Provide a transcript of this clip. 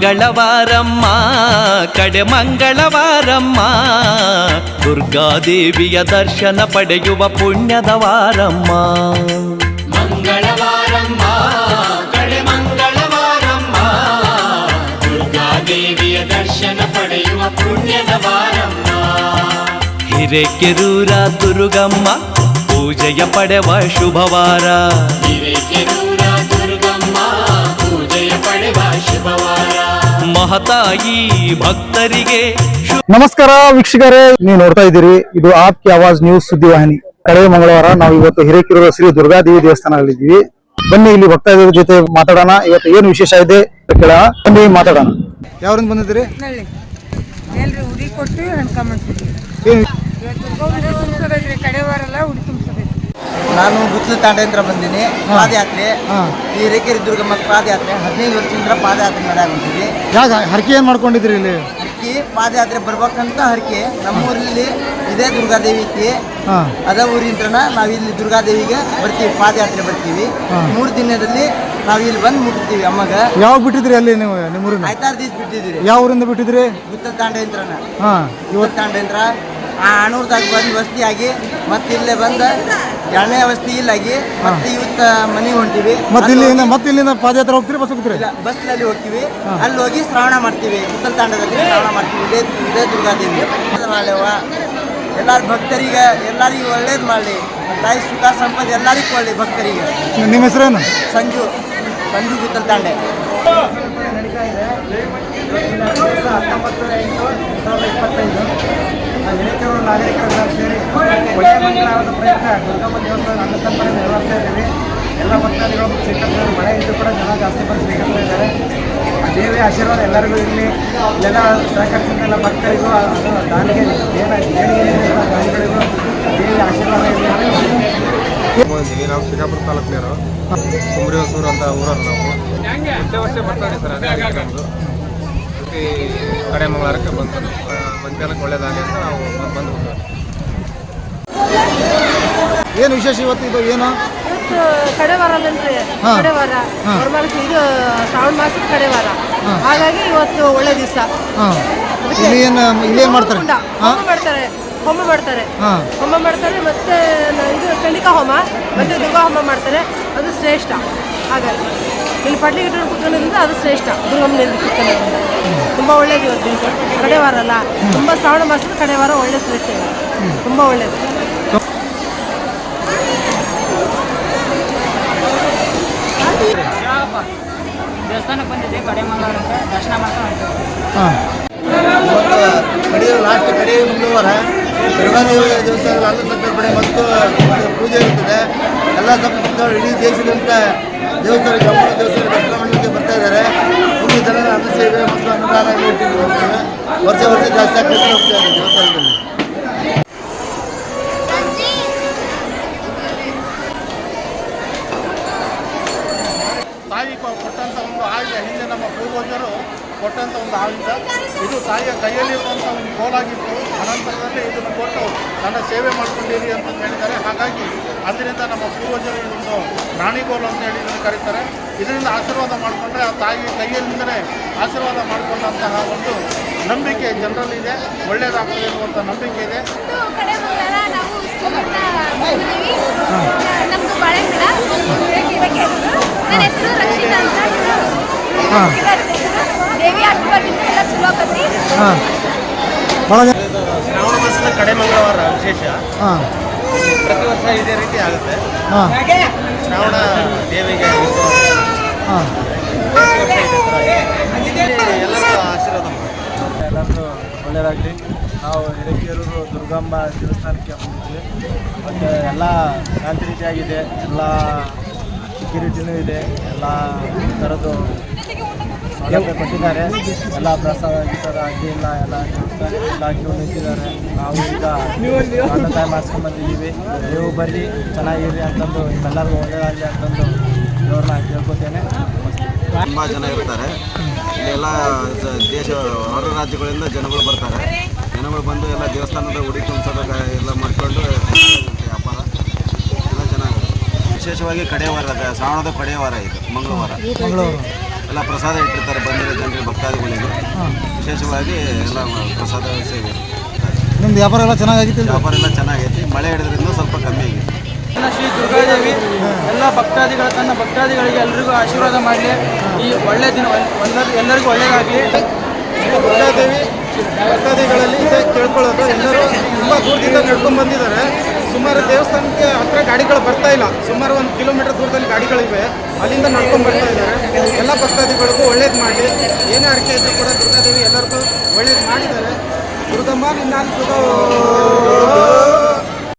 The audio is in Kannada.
ಮಂಗಳವಾರಮ್ಮ ಕಡೆ ಮಂಗಳವಾರಮ್ಮ ದುರ್ಗಾದೇವಿಯ ದರ್ಶನ ಪಡೆಯುವ ಪುಣ್ಯದ ವಾರಮ್ಮ ಮಂಗಳವಾರಮ್ಮ ಕಡೆ ಮಂಗಳವಾರಮ್ಮ ದುರ್ಗಾದೇವಿಯ ದರ್ಶನ ಪಡೆಯುವ ಪುಣ್ಯದ ವಾರಮ್ಮ ಹಿರೇಕೆರೂರ ದುರ್ಗಮ್ಮ ಪೂಜೆಯ ಪಡೆವ ಶುಭವಾರ ಹಿರೇಕೆರೂರ ಮಹತಾಯಿ ಭಕ್ತರಿಗೆ ನಮಸ್ಕಾರ ವೀಕ್ಷಕರೇ ನೀವು ನೋಡ್ತಾ ಇದ್ದೀರಿ ಇದು ಆಪ್ಕಿ ಆವಾಜ್ ನ್ಯೂಸ್ ಸುದ್ದಿವಾಹಿನಿ ಕಳೆದ ಮಂಗಳವಾರ ನಾವು ಇವತ್ತು ಹಿರೇಕೆರೂರ ಶ್ರೀ ದುರ್ಗಾದೇವಿ ದೇವಸ್ಥಾನದಲ್ಲಿದ್ದೀವಿ ಬನ್ನಿ ಇಲ್ಲಿ ಭಕ್ತಾದಿಗಳ ಜೊತೆ ಮಾತಾಡೋಣ. ಇವತ್ತು ಏನು ವಿಶೇಷ ಇದೆ ಕೇಳೋಣ. ಬನ್ನಿ ಮಾತಾಡೋಣ. ಯಾವ್ರಿಂದ ಬಂದಿದ್ದೀರಿ? ಹಣ್ಕೊಂಬಂತಿದ್ವಿ ಇವತ್ತು ಉಡಿ ತುಂಬಿಸೋದೈತ್ರಿ ನಾನು ಗುತ್ಲು ತಾಂಡೇಂದ್ರ ಬಂದೀನಿ ಪಾದಯಾತ್ರೆ. ಈ ದುರ್ಗ ದುರ್ಗಮ್ಮ ಪಾದಯಾತ್ರೆ ಹದಿನೈದು ವರ್ಷದಿಂದ ಪಾದಯಾತ್ರೆ ಮಾಡಾಕಂತೀವಿ ಯಾಕೆ ಹರಕೆ ಏನು ಮಾಡ್ಕೊಂಡಿದ್ರಿ ಇಲ್ಲಿ? ಹರಕೆ ಪಾದಯಾತ್ರೆ ಬರ್ಬೇಕಂತ ಹರಕೆ. ನಮ್ಮೂರಲ್ಲಿ ಇದೇ ದುರ್ಗಾದೇವಿ ಐತಿ. ಅದ ನಾವು ಇಲ್ಲಿ ದುರ್ಗಾದೇವಿಗೆ ಬರ್ತೀವಿ ಪಾದಯಾತ್ರೆ ಬರ್ತೀವಿ. ಮೂರು ದಿನದಲ್ಲಿ ನಾವು ಇಲ್ಲಿ ಬಂದು ಮುಟ್ತೀವಿ ಅಮ್ಮಗ. ಯಾವ ಬಿಟ್ಟಿದ್ರಿ ಅಲ್ಲಿ ನೀವು ನಿಮ್ಮೂರಿನ? ಆಯ್ತಾರು ದೀಸ್ ಬಿಟ್ಟಿದ್ದೀರಿ. ಯಾವ ಊರಿಂದ ಬಿಟ್ಟಿದ್ರಿ? ಗುತ್ತಲ್ ತಾಂಡೇಂದ್ರನ. ಹಾ. ಇವತ್ತು ತಾಂಡೇಂದ್ರ ಆ ಅಣೂರ್ದಾಗ ಬಂದು ವಸತಿ ಆಗಿ ಮತ್ತೆ ಇಲ್ಲೇ ಬಂದ ಎರಡನೇ ವಸತಿ ಇಲ್ಲಾಗಿ ಮತ್ತೆ ಇವತ್ತು ಮನೆಗೆ ಹೊಂಟಿವಿ. ಮತ್ತೆ ಇಲ್ಲಿಂದ ಮತ್ತೆ ಇಲ್ಲಿಂದ ಪಾದಯಾತ್ರೆ ಹೋಗ್ತೀರಿ ಬಸ್ ಹೋಗ್ತೀರಿ? ಇಲ್ಲ ಬಸ್ನಲ್ಲಿ ಹೋಗ್ತೀವಿ. ಅಲ್ಲಿ ಹೋಗಿ ಶ್ರವಣ ಮಾಡ್ತೀವಿ. ಉತ್ತರ ತಾಂಡದಲ್ಲಿ ಶ್ರವಣ ಮಾಡ್ತೀವಿ. ಇದೇ ಇದೇ ದುರ್ಗಾದೇವಿ ಮಾಡ್ಯವ ಎಲ್ಲಾರು ಭಕ್ತರಿಗೆ ಎಲ್ಲರಿಗೂ ಒಳ್ಳೇದು ಮಾಡಲಿ. ತಾಯಿ ಸುಖ ಸಂಪದ ಎಲ್ಲರಿಗೂ ಕೊಡಲಿ ಭಕ್ತರಿಗೆ. ನಿಮ್ಮ ಹೆಸರೇನು? ಸಂಜು. ಸಂಜು ಗುತ್ತಲ್ ತಾಂಡೆ ಹತ್ತೊಂಬತ್ತು ಎಂಟು ಸಾವಿರದ ಇಪ್ಪತ್ತೈದು. ಹಿರೇಕೆರೂರು ನಾಗರಿಕರೆಲ್ಲ ಸೇರಿ ಒಳ್ಳೆಯ ಮಂಗಳವಾರದ ಪ್ರಯತ್ನ ದುರ್ಗಮ್ಮ ದೇವಸ್ಥಾನ ಅನ್ನಸಂಪರ್ಕ ನಿರ್ವಹಿಸ್ತಾ ಇದ್ದೀವಿ. ಎಲ್ಲ ಭಕ್ತಾದಿಗಳು ಸ್ವೀಕರಿಸಿದ್ರು ಮಳೆ ಇದ್ದು ಕೂಡ ಜನ ಜಾಸ್ತಿ ಬಂದು ಸ್ವೀಕರಿಸ್ತಾ ಇದ್ದಾರೆ. ಆ ದೇವಿ ಆಶೀರ್ವಾದ ಎಲ್ಲರಿಗೂ ಇರಲಿ. ಎಲ್ಲ ಸಹಕರಿಸಿದ ಭಕ್ತರಿಗೂ ಅದು ದಾನಿಗೆ ಏನು ದೇಣಿಗೆ ದಾನಿಗಳಿಗೂ ದೇವಿ ಆಶೀರ್ವಾದ ಇರಲಿ. ಬಂದಿವಿ ನಾವು ಶ್ರೀಕಾಪುರ ತಾಲೂಕಿನವರು. ಹೊಸೂರು ಅಂತ ಊರವರು ನಾವು. ವರ್ಷ ವರ್ಷ ಬರ್ತಾ ಸರ್ ಅದೇ ಕಡೆ ಮಂಗಳಾರಕ್ಕೆ ಬಂತು ಮಧ್ಯಾಹ್ನಕ್ಕೆ ಒಳ್ಳೇದಾಗಲಿ ಅಂತ ನಾವು ಬಂದು ಏನು ವಿಶೇಷ ಇವತ್ತು ಇದು ಏನು? ಇವತ್ತು ಕಡೆ ವಾರ ಅಲ್ಲನ್ರಿ ಹಾ. ಕಡೆ ವಾರ. ಇದು ಶ್ರಾವಣ ಮಾಸದ ಕಡೆ ವಾರ. ಹಾಗಾಗಿ ಇವತ್ತು ಒಳ್ಳೆ ದಿವಸ. ಇಲ್ಲೇನು ಇಲ್ಲಿ ಏನು ಇಲ್ಲಿ ಏನು ಮಾಡ್ತಾರೆ? ಹೋಮ ಮಾಡ್ತಾರೆ. ಹೋಮ ಮಾಡ್ತಾರೆ. ಹೋಮ ಮಾಡ್ತಾರೆ ಮತ್ತೆ ನ- ಇದು ಚಂಡಿಕಾ ಹೋಮ ಮತ್ತೆ ದುರ್ಗಾ ಹೋಮ ಮಾಡ್ತಾರೆ. ಅದು ಶ್ರೇಷ್ಠ. ಹಾಗಾಗಿ. ಇಲ್ಲಿ ಪಡ್ಲಿ ಇಟ್ಟು ಕುತ್ಕೊಳ್ಳೋದ್ರಿಂದ ಅದು ಶ್ರೇಷ್ಠ. ದುರ್ಗಮ್ಮನಲ್ಲಿ ಕುತ್ಕೊಳ್ಳೋದ್ರಿಂದ ತುಂಬ ಒಳ್ಳೇದು ಇವತ್ತು ಕಡೆ ವಾರ ಅಲ್ಲ ತುಂಬ ಶ್ರಾವಣ ಮಾಸದ ಕಡೆ ವಾರ ಒಳ್ಳೆ ತುಂಬ ಒಳ್ಳೇದು. ದೇವಸ್ಥಾನಕ್ಕೆ ಬಂದಿದ್ದೆ ಕಡೆ ಮಂಗಳವಾರಕ್ಕೆ ದರ್ಶನ ಮಾಡ್ಕೊಂಡು ಕಡೆ ಲಾಸ್ಟ್ ಕಡೆ ಮಂಗಳವಾರ. ದುರ್ಗಾದೇವಿ ದೇವಸ್ಥಾನದಲ್ಲಿ ಅನ್ನ ಸಂತರ್ಪಣೆ ಮತ್ತು ಪೂಜೆ ಇರ್ತದೆ. ಎಲ್ಲ ಸಂಬಂಧ ಇಡೀ ದೇಶದಂತ ದೇವಸ್ಥಾನ ಜಮ್ಮು ದೇವಸ್ಥಾನ ದರ್ಶನ ಮಾಡಲಿಕ್ಕೆ ಬರ್ತಾ ಇದ್ದಾರೆ. ಅನ್ನ ಸೇವೆ ಮತ್ತು ಹೋಗ್ತೇವೆ ವರ್ಷ ವರ್ಷ ಜಾಸ್ತಿ ಆಗ್ತಾ ಹೋಗ್ತಾ ಇದೆ ದೇವಸ್ಥಾನದಲ್ಲಿ. ತಾಯಿ ಕೊಟ್ಟಂತ ಒಂದು ಆಯುಧ ಹಿಂದೆ ನಮ್ಮ ಪೂರ್ವಜರು ಕೊಟ್ಟಂತ ಒಂದು ಆಯುಧ ಇದು ತಾಯಿಯ ಕೈಯಲ್ಲಿ ಇರುವಂತಹ ಒಂದು ಕೋಲಾಗಿತ್ತು. ಅನಂತರದಲ್ಲಿ ಇದನ್ನು ಕೊಟ್ಟು ನನ್ನ ಸೇವೆ ಮಾಡ್ಕೊಂಡಿರಿ ಅಂತ ಹೇಳಿದ್ದಾರೆ ಹಾಗಾಗಿ ಅದರಿಂದ ನಮ್ಮ ಪೂರ್ವಜರು ಇದೊಂದು ರಾಣಿಗೋಲು ಅಂತ ಹೇಳಿ ಇದನ್ನು ಕರೀತಾರೆ. ಇದರಿಂದ ಆಶೀರ್ವಾದ ಮಾಡಿಕೊಂಡ್ರೆ ಆ ತಾಯಿ ಕೈಯಲ್ಲಿಂದಲೇ ಆಶೀರ್ವಾದ ಮಾಡಿಕೊಂಡಂತಹ ಒಂದು ನಂಬಿಕೆ ಜನರಲ್ಲಿದೆ. ಒಳ್ಳೆಯದಾಗ್ತದೆ ಎನ್ನುವಂಥ ನಂಬಿಕೆ ಇದೆ. ದೇವಿ ಆಶೀರ್ವಾದದಿಂದ ಎಲ್ಲ ಮಾಸದ ಕಡೆ ಮಂಗಳವಾರ ವಿಶೇಷ. ಹಾಂ. ಪ್ರತಿ ವರ್ಷ ಇದೇ ರೀತಿ ಆಗುತ್ತೆ. ಹಾಂ. ಶ್ರಾವಣ ದೇವಿಗೆ ಹಾಂ. ಎಲ್ಲರೂ ಆಶೀರ್ವಾದ ಎಲ್ಲರಿಗೂ ಒಳ್ಳೆಯದಾಗಲಿ ನಾವು ಹಿರೇಕೆರೂರು ದುರ್ಗಮ್ಮ ದೇವಸ್ಥಾನಕ್ಕೆ ಹೋಗ್ತೀವಿ ಮತ್ತು ಎಲ್ಲ ಶಾಂತಿ ರೀತಿಯಾಗಿದೆ. ಎಲ್ಲ ಸೆಕ್ಯೂರಿಟಿನೂ ಇದೆ. ಎಲ್ಲ ಥರದ್ದು ಸೌಲಭ್ಯ ಕೊಟ್ಟಿದ್ದಾರೆ. ಎಲ್ಲ ಪ್ರಸಾದ ಗಿಸಾದ ಅಡ್ಡಿ ಇಲ್ಲ ಎಲ್ಲ ಎಲ್ಲ ಕ್ಯೂ ನಿಂತಿದ್ದಾರೆ. ನಾವು ಈಗ ತಾಯಿ ಮಾಡಿಸ್ಕೊಂಡು ಬಂದಿದ್ದೀವಿ. ನೀವು ಬರ್ರಿ ಚೆನ್ನಾಗಿರಿ ಅಂತಂದು ನಿಮ್ಮೆಲ್ಲರಿಗೂ ಒಳ್ಳೆಯದಾಗಲಿ ಅಂತಂದು ಇವ್ರನ್ನ ಕೇಳ್ಕೊತೇನೆ. ತುಂಬ ಜನ ಇರ್ತಾರೆ. ಇಲ್ಲೆಲ್ಲ ದೇಶ ಹೊರ ರಾಜ್ಯಗಳಿಂದ ಜನಗಳು ಬರ್ತಾರೆ. ಜನಗಳು ಬಂದು ಎಲ್ಲ ದೇವಸ್ಥಾನದ ಉಡಿ ತುಂಬಿಸೋದು ಎಲ್ಲ ಮಾಡ್ಕೊಂಡು ವ್ಯಾಪಾರ. ಎಲ್ಲ ಚೆನ್ನಾಗಿದೆ ವಿಶೇಷವಾಗಿ ಕಡೆಯವಾರ ಶ್ರಾವಣದ ಕಡೆಯವಾರ ಇದು ಮಂಗಳವಾರ. ಮಂಗಳವಾರ. ಎಲ್ಲ ಪ್ರಸಾದ ಇಟ್ಟಿರ್ತಾರೆ ಬಂದಿರೋ ಜನರಿಗೆ ಭಕ್ತಾದಿಗಳಿಗೆ. ವಿಶೇಷವಾಗಿ ಎಲ್ಲ ಪ್ರಸಾದ ಸೇವೆ. ನಿಮ್ದು ವ್ಯಾಪಾರ ಎಲ್ಲ ಚೆನ್ನಾಗಾಗಿತ್ತು ವ್ಯಾಪಾರ ಎಲ್ಲ ಚೆನ್ನಾಗೈತಿ. ಮಳೆ ಹಿಡಿದ್ರಿಂದ ಸ್ವಲ್ಪ ಕಮ್ಮಿ ಆಗಿದೆ. ಶ್ರೀ ದುರ್ಗಾದೇವಿ ಎಲ್ಲ ಭಕ್ತಾದಿಗಳ ತನ್ನ ಭಕ್ತಾದಿಗಳಿಗೆ ಎಲ್ರಿಗೂ ಆಶೀರ್ವಾದ ಮಾಡಲಿ. ಈ ಒಳ್ಳೆ ದಿನ ಎಲ್ಲರಿಗೂ ಎಲ್ಲರಿಗೂ ಒಳ್ಳೆಯದಾಗಲಿ ದುರ್ಗಾದೇವಿ ಭಕ್ತಾದಿಗಳಲ್ಲಿ ಇದೇ ಕೇಳ್ಕೊಳ್ಳೋದು. ಎಲ್ಲರೂ ತುಂಬ ದೂರದಿಂದ ನಡ್ಕೊಂಡು ಬಂದಿದ್ದಾರೆ. ಸುಮಾರು ದೇವಸ್ಥಾನಕ್ಕೆ ಹತ್ರ ಗಾಡಿಗಳು ಬರ್ತಾ ಇಲ್ಲ. ಸುಮಾರು ಒಂದು ಕಿಲೋಮೀಟರ್ ದೂರದಲ್ಲಿ ಗಾಡಿಗಳಿವೆ. ಅಲ್ಲಿಂದ ನಡ್ಕೊಂಡು ಬರ್ತಾ ಇದ್ದಾರೆ. ಎಲ್ಲ ಭಕ್ತಾದಿಗಳಿಗೂ ಒಳ್ಳೇದು ಮಾಡಿ. ಏನೇ ಅಡಿಕೆ ಇದ್ದರೂ ಕೂಡ ದುರ್ಗಾದೇವಿ ಎಲ್ಲರಿಗೂ ಒಳ್ಳೇದು ಮಾಡಿದ್ದಾರೆ. ದುರ್ಗಮ್ಮ ನಿನ್ನ